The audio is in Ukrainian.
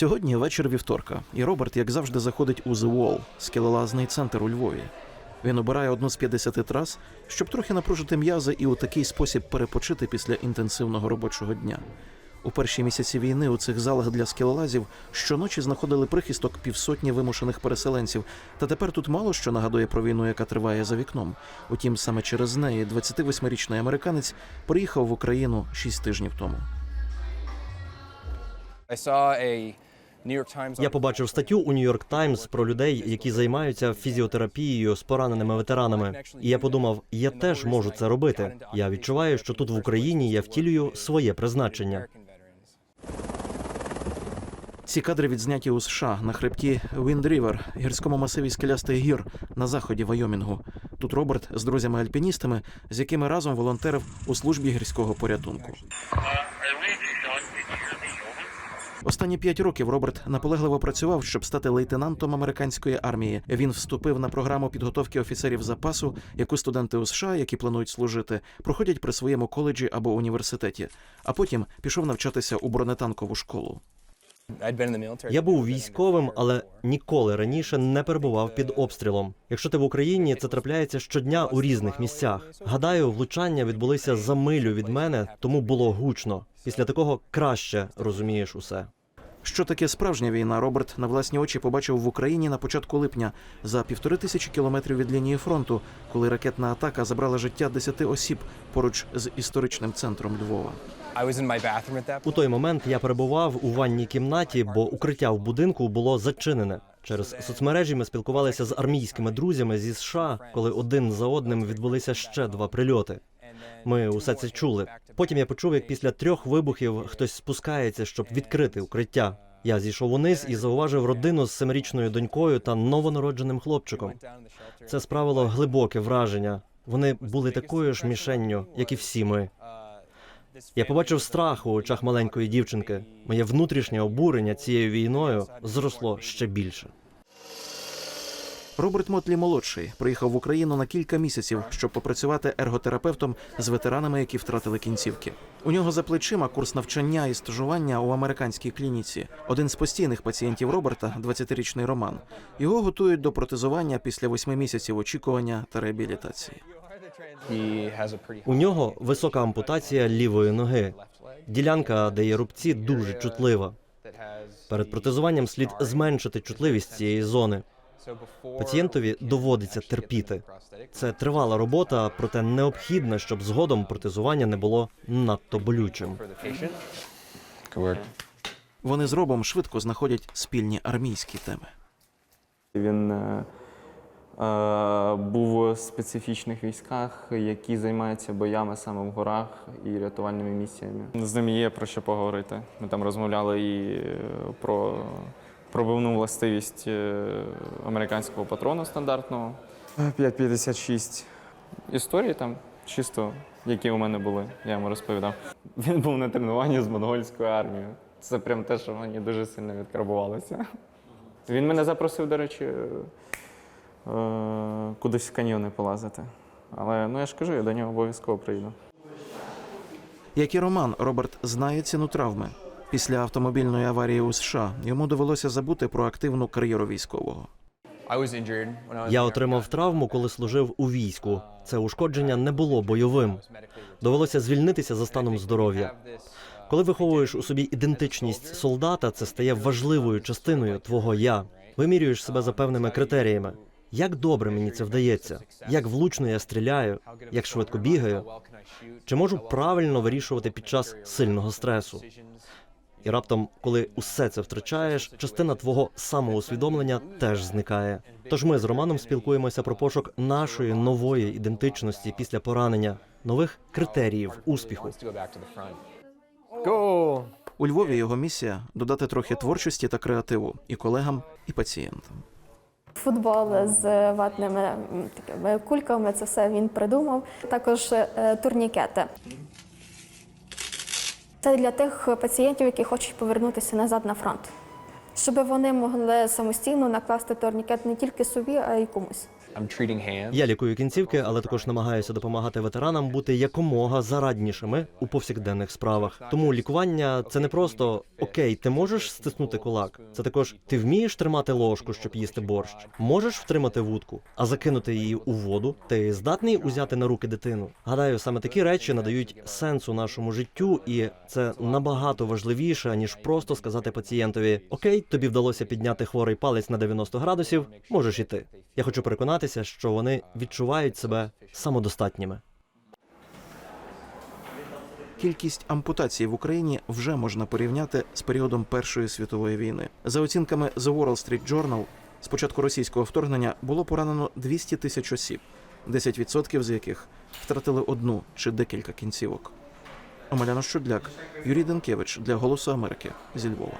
Сьогодні вечір вівторка, і Роберт, як завжди, заходить у The Wall, скелелазний центр у Львові. Він обирає одну з 50 трас, щоб трохи напружити м'язи і у такий спосіб перепочити після інтенсивного робочого дня. У перші місяці війни у цих залах для скелелазів щоночі знаходили прихисток півсотні вимушених переселенців. Та тепер тут мало що нагадує про війну, яка триває за вікном. Утім, саме через неї 28-річний американець приїхав в Україну 6 тижнів тому. I saw a. Я побачив статтю у Нью-Йорк Таймс про людей, які займаються фізіотерапією з пораненими ветеранами. І я подумав, я теж можу це робити. Я відчуваю, що тут в Україні я втілюю своє призначення. Ці кадри відзняті у США на хребті Wind River, гірському масиві скелястих гір на заході Вайомінгу. Тут Роберт з друзями-альпіністами, з якими разом волонтерив у службі гірського порятунку. Останні п'ять років Роберт наполегливо працював, щоб стати лейтенантом американської армії. Він вступив на програму підготовки офіцерів запасу, яку студенти у США, які планують служити, проходять при своєму коледжі або університеті. А потім пішов навчатися у бронетанкову школу. Я був військовим, але ніколи раніше не перебував під обстрілом. Якщо ти в Україні, це трапляється щодня у різних місцях. Гадаю, влучання відбулися за милю від мене, тому було гучно. Після такого краще розумієш усе. Що таке справжня війна? Роберт на власні очі побачив в Україні на початку липня за півтори тисячі кілометрів від лінії фронту, коли ракетна атака забрала життя десяти осіб поруч з історичним центром Львова. У той момент я перебував у ванній кімнаті, бо укриття в будинку було зачинене. Через соцмережі ми спілкувалися з армійськими друзями зі США, коли один за одним відбулися ще два прильоти. Ми усе це чули. Потім я почув, як після трьох вибухів хтось спускається, щоб відкрити укриття. Я зійшов униз і зауважив родину з семирічною донькою та новонародженим хлопчиком. Це справило глибоке враження. Вони були такою ж мішенню, як і всі ми. Я побачив страх у очах маленької дівчинки. Моє внутрішнє обурення цією війною зросло ще більше. Роберт Мотлі молодший приїхав в Україну на кілька місяців, щоб попрацювати ерготерапевтом з ветеранами, які втратили кінцівки. У нього за плечима курс навчання і стажування у американській клініці. Один з постійних пацієнтів Роберта, 20-річний Роман. Його готують до протезування після восьми місяців очікування та реабілітації. У нього висока ампутація лівої ноги. Ділянка, де є рубці, дуже чутлива. Перед протезуванням слід зменшити чутливість цієї зони. Пацієнтові доводиться терпіти. Це тривала робота, проте необхідна, щоб згодом протезування не було надто болючим. Вони з Робом швидко знаходять спільні армійські теми. Він е, е, був у специфічних військах, які займаються боями саме в горах і рятувальними місіями. З ним є про що поговорити. Ми там розмовляли і е, про пробивну властивість е, американського патрону стандартного. 5,56 історії там, чисто, які у мене були, я йому розповідав. Він був на тренуванні з монгольською армією. Це прям те, що мені дуже сильно відкарбувалося. Він мене запросив, до речі, е, кудись в каньйони полазити. Але ну я ж кажу, я до нього обов'язково приїду. Як і Роман, Роберт знає ціну травми. Після автомобільної аварії у США йому довелося забути про активну кар'єру військового. Я отримав травму, коли служив у війську. Це ушкодження не було бойовим. Довелося звільнитися за станом здоров'я. Коли виховуєш у собі ідентичність солдата, це стає важливою частиною твого я. Вимірюєш себе за певними критеріями. Як добре мені це вдається? Як влучно я стріляю? Як швидко бігаю? Чи можу правильно вирішувати під час сильного стресу? І раптом, коли усе це втрачаєш, частина твого самоусвідомлення теж зникає. Тож ми з Романом спілкуємося про пошук нашої нової ідентичності після поранення, нових критеріїв успіху. Go! У Львові його місія додати трохи творчості та креативу і колегам, і пацієнтам. Футбол з ватними такими кульками, це все він придумав. Також е, турнікети. Це для тих пацієнтів, які хочуть повернутися назад на фронт, щоб вони могли самостійно накласти турнікет не тільки собі, а й комусь. Я лікую кінцівки, але також намагаюся допомагати ветеранам бути якомога зараднішими у повсякденних справах. Тому лікування це не просто окей, ти можеш стиснути кулак. Це також ти вмієш тримати ложку, щоб їсти борщ, можеш втримати вудку, а закинути її у воду. Ти здатний узяти на руки дитину. Гадаю, саме такі речі надають сенсу нашому життю, і це набагато важливіше ніж просто сказати пацієнтові: Окей, тобі вдалося підняти хворий палець на 90 градусів, можеш іти. Я хочу переконатися, що вони відчувають себе самодостатніми. Кількість ампутацій в Україні вже можна порівняти з періодом Першої світової війни. За оцінками The Wall Street Journal, з початку російського вторгнення було поранено 200 тисяч осіб, 10% з яких втратили одну чи декілька кінцівок. Омеляна Щудляк, Юрій Денкевич для Голосу Америки зі Львова.